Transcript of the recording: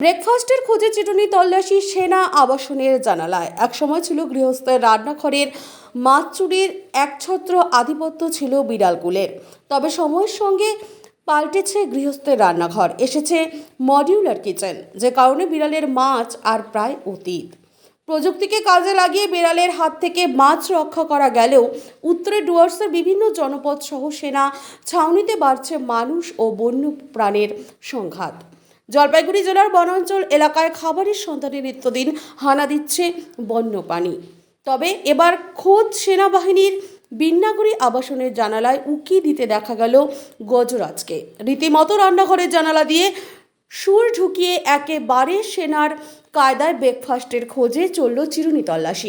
ব্রেকফাস্টের খোঁজে চিটুনি তল্লাশি, সেনা আবাসনের জানালায়। একসময় ছিল গৃহস্থের রান্নাঘরের মাছ চুরির একছত্র আধিপত্য ছিল বিড়ালকুলের তবে সময়ের সঙ্গে পাল্টেছে গৃহস্থের রান্নাঘর। এসেছে মডিউলার কিচেন, যে কারণে বিড়ালের মাছ আর প্রায় অতীত। প্রযুক্তিকে কাজে লাগিয়ে বিড়ালের হাত থেকে মাছ রক্ষা করা গেলেও উত্তরে ডুয়ার্সের বিভিন্ন জনপদ সহ সেনা ছাউনিতে বাড়ছে মানুষ ও বন্য প্রাণের সংঘাত। জলপাইগুড়ি জেলার বনাঞ্চল এলাকায় খাবারের সন্তানের নিত্যদিন হানা দিচ্ছে বন্যপ্রাণী। তবে এবার খোদ সেনাবাহিনীর বিন্নাগুড়ি আবাসনের জানালায় উকি দিতে দেখা গেল গজরাজকে। রীতিমতো রান্নাঘরের জানালা দিয়ে সুর ঢুকিয়ে একেবারে সেনার কায়দায় ব্রেকফাস্টের খোঁজে চলল চিরুনি তল্লাশি।